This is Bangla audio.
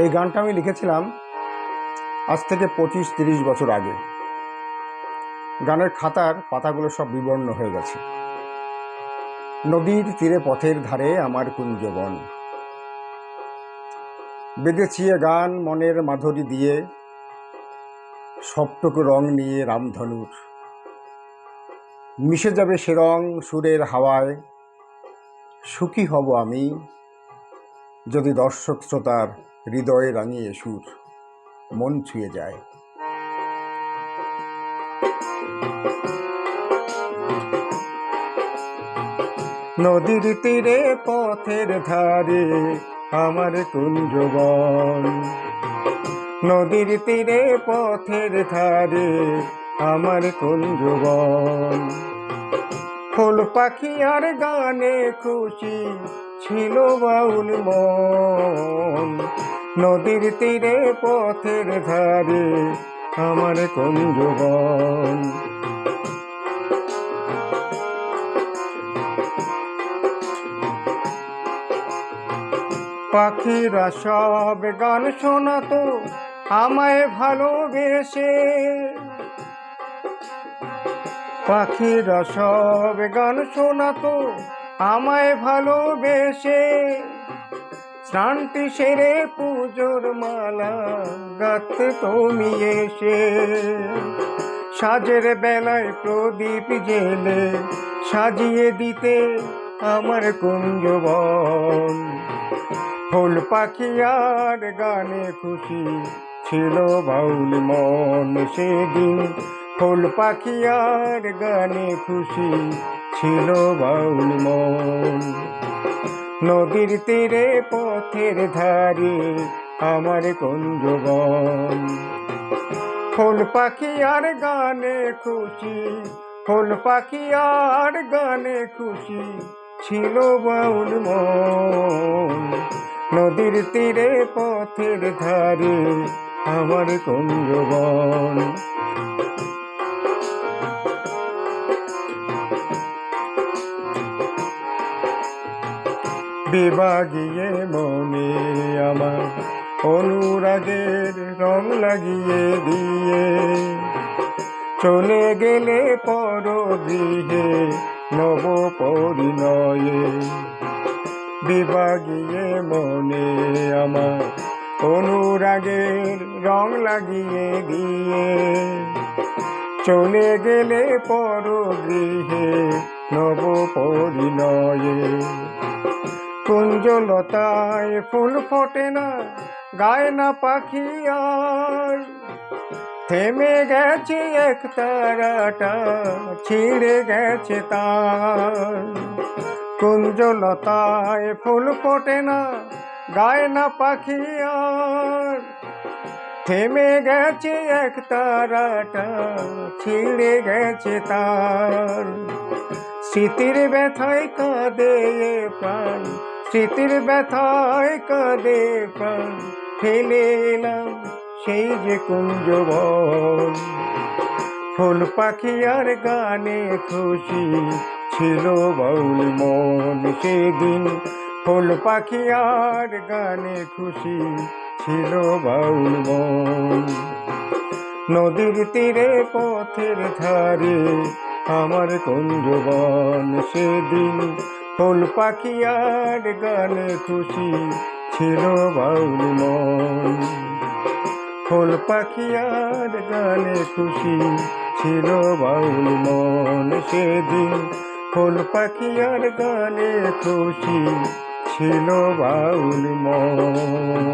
এই গানটা আমি লিখেছিলাম আজ থেকে পঁচিশ, তিরিশ বছর আগে। গানের খাতার পাতাগুলো সব বিবর্ণ হয়ে গেছে। নদীর তীরে পথের ধারে আমার কুঞ্জবন বেঁধেছি গান মনের মাধুরী দিয়ে, সবটুকু রং নিয়ে রামধনুর। মিশে যাবে সে রং সুরের হাওয়ায়, সুখী হব আমি যদি দর্শক শ্রোতার হৃদয়ে রাঙিয়ে সুর, মন ছুঁয়ে যায়। নদীর তীরে পথের ধারে আমার কুঞ্জবন। নদীর তীরে পথের ধারে আমার কুঞ্জবন। ফুল পাখি আর গানে খুশি ছিল বাউল মন। নদীর তীরে পথের ধারে আমার কুঞ্জবন। পাখিরা সব গান শোনাতো, আমায় ভালোবেসে। পাখিরা সব গান শোনাতো আমায় ভালোবেসে শ্রান্তি সেরে পুজোর মালা গাতে তুমি এসে। সাজের বেলায় প্রদীপ জেলে সাজিয়ে দিতে আমার কুঞ্জবন। ফুল পাখি আর গানে খুশি ছিল বাউল মন সেদিন ফুল পাখি আর গানে খুশি ছিল বাউল মন। নদীর তীরে পথের ধারে আমার কুঞ্জবন ফুল পাখি আর গানে খুশি, ফুল পাখি আর গানে খুশি ছিল বাউল মন। নদীর তীরে পথের ধারে আমার কুঞ্জবন বিভাগিয়ে মনে আমার অনুরাগের রং লাগিয়ে দিয়ে। চলে গেলে পর গৃহে নব পরিণয়ে বিভাগিয়ে মনে আমার অনুরাগের রং লাগিয়ে দিয়ে। চলে গেলে পর গৃহে নব পরিণয়ে কুঞ্জলতায় ফুল ফোটে না, গায় না পাখি থেমে গেছে এক তারাটা, ছিঁড়ে গেছে তার। কুঞ্জলতায় ফুল ফোটে না, গায় না পাখি থেমে গেছে এক তারাটা, ছিঁড়ে গেছে তার। স্মৃতির ব্যথায় কাঁদে প্রাণ স্মৃতির ব্যথায় কাঁদে প্রাণ ফেলে এলাম সেই যে কুঞ্জবন। ফুল পাখি আর গানে খুশি ছিল বাউল মন। সেদিন ফুল পাখি আর গানে খুশি ছিল বাউল মন। নদীর তীরে পথের ধারে আমার কুঞ্জবন। সেদিন ফুল পাখি আর গানে খুশি ছিল বাউল মন। ফুল পাখি আর গানে খুশি ছিল বাউল মন। সেদিন ফুল পাখি আর গানে খুশি ছিল বাউল মন।